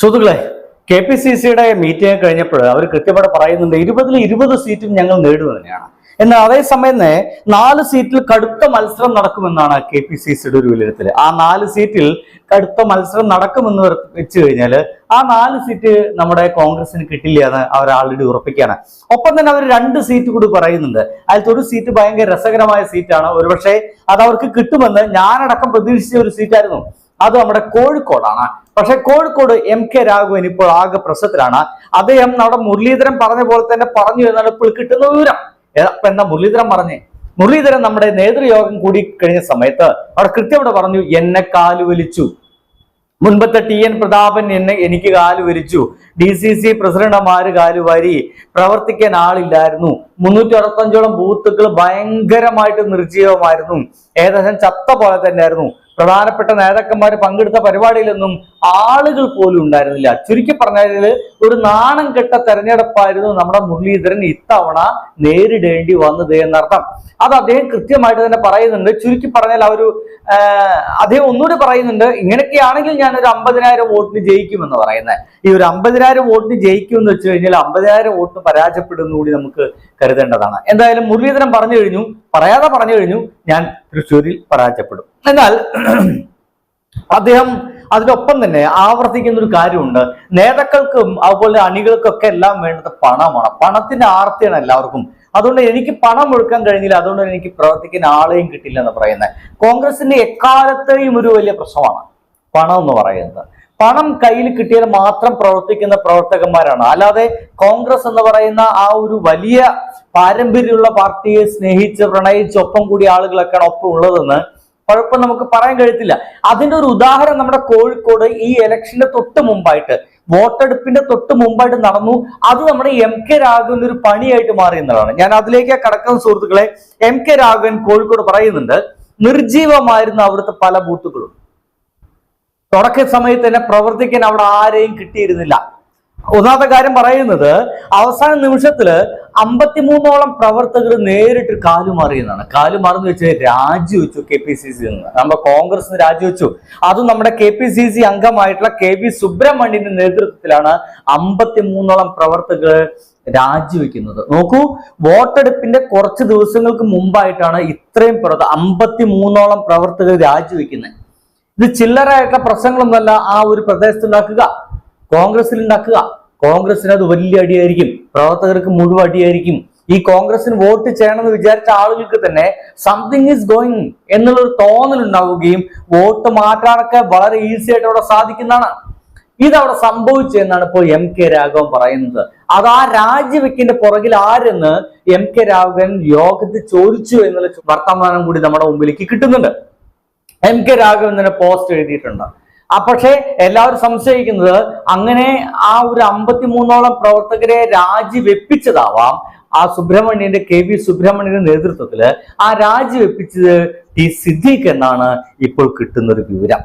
സുഹൃത്തുക്കളെ K P C സിയുടെ meeting കഴിഞ്ഞപ്പോൾ അവർ കൃത്യമായിട്ട് പറയുന്നുണ്ട് ഇരുപതിൽ ഇരുപത് സീറ്റും ഞങ്ങൾ നേടുക തന്നെയാണ്. എന്നാൽ അതേസമയം തന്നെ നാല് സീറ്റിൽ കടുത്ത മത്സരം നടക്കുമെന്നാണ് കെ പി സി സിയുടെ ഒരു വിലയിരുത്തൽ. ആ നാല് സീറ്റിൽ കടുത്ത മത്സരം നടക്കുമെന്ന് വെച്ച് കഴിഞ്ഞാൽ ആ നാല് സീറ്റ് നമ്മുടെ കോൺഗ്രസിന് കിട്ടില്ല എന്ന് അവർ ആൾറെഡി ഉറപ്പിക്കുകയാണ്. ഒപ്പം തന്നെ അവർ രണ്ട് സീറ്റ് കൂടി പറയുന്നുണ്ട്. അതിലത്തെ ഒരു സീറ്റ് ഭയങ്കര രസകരമായ സീറ്റാണ് ഒരുപക്ഷെ അത് അവർക്ക് കിട്ടുമെന്ന് ഞാനടക്കം പ്രതീക്ഷിച്ച ഒരു സീറ്റായിരുന്നു അത് നമ്മുടെ കോഴിക്കോടാണ്. പക്ഷെ കോഴിക്കോട് എം കെ രാഘവൻ ഇപ്പോൾ ആകെ പ്രശ്നത്തിലാണ്. അദ്ദേഹം നമ്മുടെ മുരളീധരൻ പറഞ്ഞ പോലെ തന്നെ പറഞ്ഞു എന്നാണ് ഇപ്പോൾ കിട്ടുന്ന വിവരം. അപ്പൊ എന്താ മുരളീധരൻ പറഞ്ഞേ? മുരളീധരൻ നമ്മുടെ നേതൃയോഗം കൂടി കഴിഞ്ഞ സമയത്ത് അവിടെ കൃത്യമായിട്ട് പറഞ്ഞു എന്നെ കാലുവലിച്ചു മുൻപത്തെ ടി എൻ പ്രതാപൻ എന്നെ എനിക്ക് കാലുവലിച്ചു ഡി സി സി പ്രസിഡന്റുമാര് കാലുവാരി പ്രവർത്തിക്കാൻ ആളില്ലായിരുന്നു. മുന്നൂറ്റി അറുപത്തഞ്ചോളം ബൂത്തുകൾ ഭയങ്കരമായിട്ട് നിർജീവമായിരുന്നു ഏകദേശം ചത്ത പോലെ തന്നെയായിരുന്നു. പ്രധാനപ്പെട്ട നേതാക്കന്മാർ പങ്കെടുത്ത പരിപാടിയിലൊന്നും ആളുകൾ പോലും ഉണ്ടായിരുന്നില്ല. ചുരുക്കി പറഞ്ഞാൽ ഒരു നാണം കെട്ട തെരഞ്ഞെടുപ്പായിരുന്നു നമ്മുടെ മുരളീധരൻ ഇത്തവണ നേരിടേണ്ടി വന്നത് എന്നർത്ഥം. അത് അദ്ദേഹം കൃത്യമായിട്ട് തന്നെ പറയുന്നുണ്ട്. ചുരുക്കി പറഞ്ഞാൽ ആ അദ്ദേഹം ഒന്നുകൂടി പറയുന്നുണ്ട് ഇങ്ങനെയൊക്കെയാണെങ്കിൽ ഞാൻ ഒരു അമ്പതിനായിരം വോട്ടിന് ജയിക്കുമെന്ന് പറയുന്നത്. ഈ ഒരു അമ്പതിനായിരം വോട്ടിന് ജയിക്കും എന്ന് വെച്ച് കഴിഞ്ഞാൽ അമ്പതിനായിരം വോട്ടിന് പരാജയപ്പെടുന്നു കൂടി നമുക്ക് കരുതേണ്ടതാണ്. എന്തായാലും മുരളീധരൻ പറഞ്ഞു കഴിഞ്ഞു. പറയാതെ പറഞ്ഞു കഴിഞ്ഞു. ഞാൻ തൃശ്ശൂരിൽ പരാജയപ്പെടും. എന്നാൽ അദ്ദേഹം അതിനൊപ്പം തന്നെ ആവർത്തിക്കുന്ന ഒരു കാര്യമുണ്ട്. നേതാക്കൾക്കും അതുപോലെ അണികൾക്കൊക്കെ എല്ലാം വേണ്ടത് പണമാണ്. പണത്തിന്റെ ആർത്തിയാണ് എല്ലാവർക്കും. അതുകൊണ്ട് എനിക്ക് പണം ഒഴുക്കാൻ കഴിഞ്ഞില്ല. അതുകൊണ്ട് എനിക്ക് പ്രവർത്തിക്കുന്ന ആളെയും കിട്ടില്ല എന്ന് പറയുന്നത്. കോൺഗ്രസിന്റെ എക്കാലത്തെയും ഒരു വലിയ പ്രശ്നമാണ് പണം എന്ന് പറയുന്നത്. പണം കയ്യിൽ കിട്ടിയാൽ മാത്രം പ്രവർത്തിക്കുന്ന പ്രവർത്തകന്മാരാണ്. അല്ലാതെ കോൺഗ്രസ് എന്ന് പറയുന്ന ആ ഒരു വലിയ പാരമ്പര്യമുള്ള പാർട്ടിയെ സ്നേഹിച്ച് പ്രണയിച്ച് ഒപ്പം കൂടിയ ആളുകളൊക്കെയാണ് ഒപ്പം ഉള്ളതെന്ന് കുഴപ്പം നമുക്ക് പറയാൻ കഴിയത്തില്ല. അതിന്റെ ഒരു ഉദാഹരണം നമ്മുടെ കോഴിക്കോട് ഈ ഇലക്ഷന്റെ തൊട്ട് മുമ്പായിട്ട് വോട്ടെടുപ്പിന്റെ തൊട്ട് മുമ്പായിട്ട് നടന്നു. അത് നമ്മുടെ എം കെ രാഘവന്റെ ഒരു പണിയായിട്ട് മാറി എന്നതാണ് ഞാൻ അതിലേക്ക് കടക്കുന്ന സുഹൃത്തുക്കളെ എം കെ രാഘവൻ കോഴിക്കോട് പറയുന്നുണ്ട് നിർജീവമായിരുന്ന അവിടുത്തെ പല ബൂത്തുകളും. തുടക്ക സമയത്ത് തന്നെ പ്രവർത്തിക്കാൻ അവിടെ ആരെയും കിട്ടിയിരുന്നില്ല. ഒന്നാമത്തെ കാര്യം പറയുന്നത് അവസാന നിമിഷത്തിൽ അമ്പത്തിമൂന്നോളം പ്രവർത്തകർ നേരിട്ട് കാലുമാറിയെന്നാണ് കാലുമാറെന്ന് വെച്ചാൽ രാജിവെച്ചു കെ പി സി സി നിന്ന്. നമ്മുടെ കോൺഗ്രസ് രാജിവെച്ചു. അതും നമ്മുടെ കെ പി സി സി അംഗമായിട്ടുള്ള കെ വി സുബ്രഹ്മണ്യന്റെ നേതൃത്വത്തിലാണ് അമ്പത്തിമൂന്നോളം പ്രവർത്തകർ രാജിവെക്കുന്നത്. നോക്കൂ വോട്ടെടുപ്പിന്റെ കുറച്ച് ദിവസങ്ങൾക്ക് മുമ്പായിട്ടാണ് ഇത്രയും പ്രവർത്ത അമ്പത്തിമൂന്നോളം പ്രവർത്തകർ രാജിവെക്കുന്നത്. ഇത് ചില്ലറായിട്ടുള്ള പ്രശ്നങ്ങളൊന്നുമല്ല ആ ഒരു പ്രദേശത്ത് ഉണ്ടാക്കുക കോൺഗ്രസിൽ ഉണ്ടാക്കുക കോൺഗ്രസിന് അത് വലിയ അടിയായിരിക്കും. പ്രവർത്തകർക്ക് മുഴുവൻ അടിയായിരിക്കും. ഈ കോൺഗ്രസിന് വോട്ട് ചെയ്യണമെന്ന് വിചാരിച്ച ആളുകൾക്ക് തന്നെ സംതിങ് ഈസ് ഗോയിങ് എന്നുള്ളൊരു തോന്നൽ ഉണ്ടാവുകയും വോട്ട് മാറ്റാനൊക്കെ വളരെ ഈസി ആയിട്ട് അവിടെ സാധിക്കുന്നതാണ്. ഇതവിടെ സംഭവിച്ചു എന്നാണ് ഇപ്പോൾ എം കെ രാഘവൻ പറയുന്നത്. അത് ആ രാജിവെക്കിന്റെ പുറകിൽ ആരെന്ന് എം കെ രാഘവൻ യോഗത്തിൽ ചോദിച്ചു എന്നുള്ള വർത്തമാനം കൂടി നമ്മുടെ മുമ്പിലേക്ക് കിട്ടുന്നുണ്ട്. എം കെ രാഘവൻ തന്നെ പോസ്റ്റ് എഴുതിയിട്ടുണ്ട്. ആ പക്ഷേ എല്ലാവരും സംശയിക്കുന്നത് അങ്ങനെ ആ ഒരു അമ്പത്തിമൂന്നോളം പ്രവർത്തകരെ രാജിവെപ്പിച്ചതാവാം ആ സുബ്രഹ്മണ്യന്റെ കെ വി സുബ്രഹ്മണ്യന്റെ നേതൃത്വത്തിൽ ആ രാജിവെപ്പിച്ചത് ടി സിദ്ദീഖ് എന്നാണ് ഇപ്പോൾ കിട്ടുന്ന ഒരു വിവരം.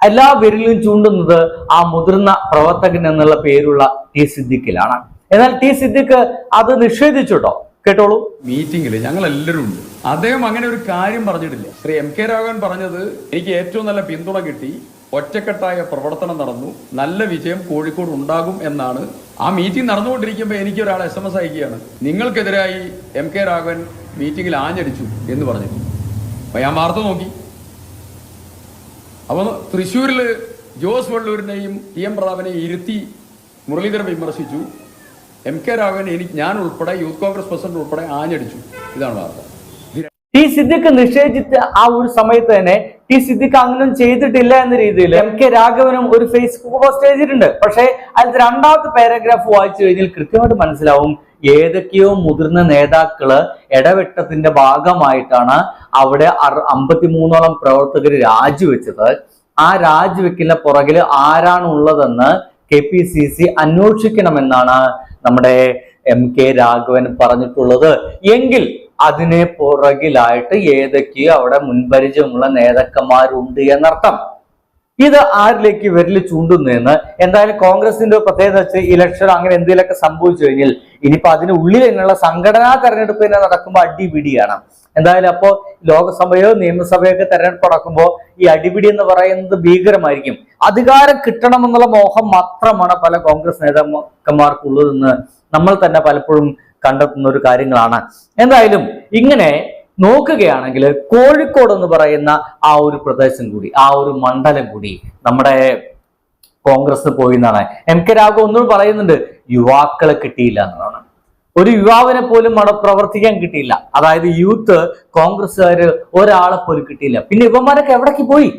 എല്ലാ വിരലിലും ചൂണ്ടുന്നത് ആ മുതിർന്ന പ്രവർത്തകൻ എന്നുള്ള പേരുള്ള ടി സിദ്ദിഖിലാണ്. എന്നാൽ ടി സിദ്ദിഖ് അത് നിഷേധിച്ചുട്ടോ? കേട്ടോളൂ. മീറ്റിംഗിൽ ഞങ്ങൾ എല്ലാവരും ഉണ്ട്. അദ്ദേഹം അങ്ങനെ ഒരു കാര്യം പറഞ്ഞിട്ടില്ല. ശ്രീ എം കെ രാഘവൻ പറഞ്ഞത് എനിക്ക് ഏറ്റവും നല്ല പിന്തുണ കിട്ടി. ഒറ്റക്കെട്ടായ പ്രവർത്തനം നടന്നു. നല്ല വിജയം കോഴിക്കോട് ഉണ്ടാകും എന്നാണ്. ആ മീറ്റിംഗ് നടന്നുകൊണ്ടിരിക്കുമ്പോൾ എനിക്ക് ഒരാൾ എസ് എം എസ് അയക്കുകയാണ്. നിങ്ങൾക്കെതിരായി എം കെ രാഘവൻ മീറ്റിംഗിൽ ആഞ്ഞടിച്ചു എന്ന് പറഞ്ഞു. അപ്പൊ ഞാൻ വാർത്ത നോക്കി. അപ്പോൾ തൃശ്ശൂരിൽ ജോസ് വള്ളൂരിനെയും ടി എം പ്രതാപനെയും ഇരുത്തി മുരളീധരൻ വിമർശിച്ചു. എം കെ രാഘവൻ എനിക്ക് ഞാൻ ഉൾപ്പെടെ യൂത്ത് കോൺഗ്രസ് പ്രസിഡന്റ് ഉൾപ്പെടെ ആഞ്ഞടിച്ചു. ഇതാണ് വാർത്ത. ടി സിദ്ദിഖ് നിഷേധിച്ച ആ ഒരു സമയത്ത് തന്നെ ടി സിദ്ദിഖ് അങ്ങനെ ചെയ്തിട്ടില്ല എന്ന രീതിയിൽ എം കെ രാഘവനും ഒരു ഫേസ്ബുക്ക് പോസ്റ്റ് ചെയ്തിട്ടുണ്ട് പക്ഷേ അതിൽ രണ്ടാമത്തെ പാരഗ്രാഫ് വായിച്ചു കഴിഞ്ഞാൽ കൃത്യമായിട്ട് മനസ്സിലാവും ഏതൊക്കെയോ മുതിർന്ന നേതാക്കൾ ഇടവെട്ടത്തിന്റെ ഭാഗമായിട്ടാണ് അവിടെ അമ്പത്തിമൂന്നോളം പ്രവർത്തകർ രാജിവെച്ചത്. ആ രാജിവെക്കുന്ന പുറകിൽ ആരാണുള്ളതെന്ന് കെ പി സി സി അന്വേഷിക്കണമെന്നാണ് നമ്മുടെ എം കെ രാഘവൻ പറഞ്ഞിട്ടുള്ളത്. എങ്കിൽ അതിനെ പുറകിലായിട്ട് ഏതൊക്കെയോ അവിടെ മുൻപരിചയമുള്ള നേതാക്കന്മാരുണ്ട് എന്നർത്ഥം. ഇത് ആരിലേക്ക് വിരൽ ചൂണ്ടുന്നതെന്ന് എന്തായാലും കോൺഗ്രസിന്റെ പ്രത്യേകത വെച്ച് ഇലക്ഷൻ അങ്ങനെ എന്തെങ്കിലുമൊക്കെ സംഭവിച്ചു കഴിഞ്ഞാൽ ഇനിയിപ്പോ അതിന് ഉള്ളിൽ എന്നുള്ള സംഘടനാ തെരഞ്ഞെടുപ്പ് തന്നെ നടക്കുമ്പോൾ അടിപിടിയാണ്. എന്തായാലും അപ്പോ ലോകസഭയോ നിയമസഭയോ ഒക്കെ തെരഞ്ഞെടുപ്പ് നടക്കുമ്പോൾ ഈ അടിപിടി എന്ന് പറയുന്നത് ഭീകരമായിരിക്കും. അധികാരം കിട്ടണമെന്നുള്ള മോഹം മാത്രമാണ് പല കോൺഗ്രസ് നേതാക്കന്മാർക്കുള്ളതെന്ന് നമ്മൾ തന്നെ പലപ്പോഴും കണ്ടെത്തുന്ന ഒരു കാര്യങ്ങളാണ്. എന്തായാലും ഇങ്ങനെ നോക്കുകയാണെങ്കിൽ കോഴിക്കോട് എന്ന് പറയുന്ന ആ ഒരു പ്രദേശം കൂടി ആ ഒരു മണ്ഡലം കൂടി നമ്മുടെ കോൺഗ്രസ് പോയി എന്നാണ് എം കെ രാഘവ് ഒന്നും പറയുന്നുണ്ട് യുവാക്കളെ കിട്ടിയില്ല എന്നതാണ് ഒരു യുവാവിനെ പോലും അവിടെ പ്രവർത്തിക്കാൻ കിട്ടിയില്ല. അതായത് യൂത്ത് കോൺഗ്രസ്സുകാര് ഒരാളെ പോലും കിട്ടിയില്ല. പിന്നെ ഇവന്മാരൊക്കെ എവിടേക്ക് പോയി?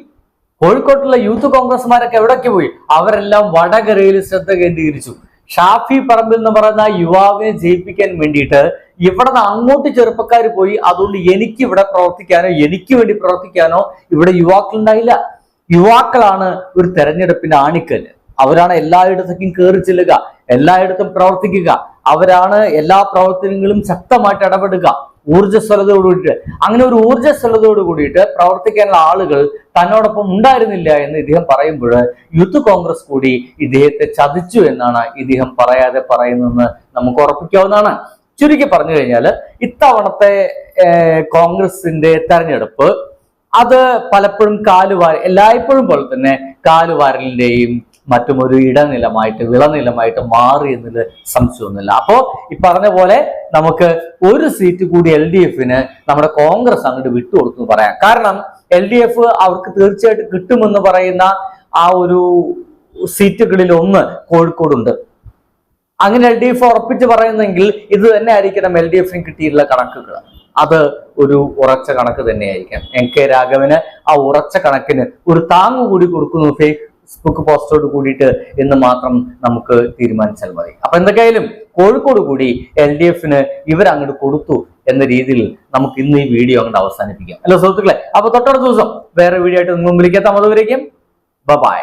കോഴിക്കോട്ടുള്ള യൂത്ത് കോൺഗ്രസ്മാരൊക്കെ എവിടേക്ക് പോയി? അവരെല്ലാം വടകരയിൽ ശ്രദ്ധ കേന്ദ്രീകരിച്ചു. ഷാഫി പറമ്പിൽ എന്ന് പറയുന്ന യുവാവിനെ ജയിപ്പിക്കാൻ വേണ്ടിയിട്ട് ഇവിടെ നിന്ന് അങ്ങോട്ട് ചെറുപ്പക്കാർ പോയി അതുകൊണ്ട് എനിക്ക് ഇവിടെ പ്രവർത്തിക്കാനോ എനിക്ക് വേണ്ടി പ്രവർത്തിക്കാനോ ഇവിടെ യുവാക്കൾ ഉണ്ടായില്ല യുവാക്കളാണ് ഒരു തെരഞ്ഞെടുപ്പിന്റെ ആണിക്കൽ അവരാണ് എല്ലായിടത്തേക്കും കയറി ചെല്ലുക എല്ലായിടത്തും പ്രവർത്തിക്കുക. അവരാണ് എല്ലാ പ്രവർത്തനങ്ങളും ശക്തമായിട്ട് ഇടപെടുക. ഊർജസ്വലതയോട് കൂടിയിട്ട് അങ്ങനെ ഒരു ഊർജസ്വലതയോട് കൂടിയിട്ട് പ്രവർത്തിക്കാനുള്ള ആളുകൾ തന്നോടൊപ്പം ഉണ്ടായിരുന്നില്ല എന്ന് ഇദ്ദേഹം പറയുമ്പോൾ യൂത്ത് കോൺഗ്രസ് കൂടി ഇദ്ദേഹത്തെ ചതിച്ചു എന്നാണ് ഇദ്ദേഹം പറയാതെ പറയുന്നതെന്ന് നമുക്ക് ഉറപ്പിക്കാവുന്നതാണ്. ചുരുക്കി പറഞ്ഞു കഴിഞ്ഞാൽ ഇത്തവണത്തെ കോൺഗ്രസിന്റെ തെരഞ്ഞെടുപ്പ് അത് പലപ്പോഴും കാലുവാരി എല്ലായ്പ്പോഴും പോലെ തന്നെ കാലുവാരലിന്റെയും മറ്റും ഒരു ഇടനിലമായിട്ട് വിളനിലമായിട്ട് മാറി എന്നുള്ള സംശയമൊന്നുമില്ല. അപ്പോ ഈ പറഞ്ഞ പോലെ നമുക്ക് ഒരു സീറ്റ് കൂടി എൽ ഡി എഫിന് നമ്മുടെ കോൺഗ്രസ് അങ്ങോട്ട് വിട്ടുകൊടുത്തു പറയാം. കാരണം എൽ ഡി എഫ് അവർക്ക് തീർച്ചയായിട്ടും കിട്ടുമെന്ന് പറയുന്ന ആ ഒരു സീറ്റുകളിൽ ഒന്ന് കോഴിക്കോടുണ്ട്. അങ്ങനെ എൽ ഡി എഫ് ഉറപ്പിച്ച് പറയുന്നെങ്കിൽ ഇത് തന്നെ ആയിരിക്കണം എൽ ഡി എഫിന് കിട്ടിയിട്ടുള്ള കണക്കുകൾ. അത് ഒരു ഉറച്ച കണക്ക് തന്നെയായിരിക്കാം എൻ കെ രാഘവന് ആ ഉറച്ച കണക്കിന് ഒരു താങ്ങ് കൂടി കൊടുക്കുന്നു ഫേസ്ബുക്ക് പോസ്റ്റോട് കൂടിയിട്ട് എന്ന് മാത്രം നമുക്ക് തീരുമാനിച്ചാൽ മതി. അപ്പൊ എന്തൊക്കെയായാലും കോഴിക്കോട് കൂടി എൽ ഡി എഫിന് ഇവരങ്ങോട്ട് കൊടുത്തു എന്ന രീതിയിൽ നമുക്ക് ഇന്ന് ഈ വീഡിയോ അങ്ങോട്ട് അവസാനിപ്പിക്കാം. അല്ല സുഹൃത്തുക്കളെ? അപ്പൊ തൊട്ടടുത്ത ദിവസം വേറെ വീഡിയോ ആയിട്ട് നിങ്ങൾ മുമ്പിലേക്ക് എത്താം. അതുവരേക്കും ബൈ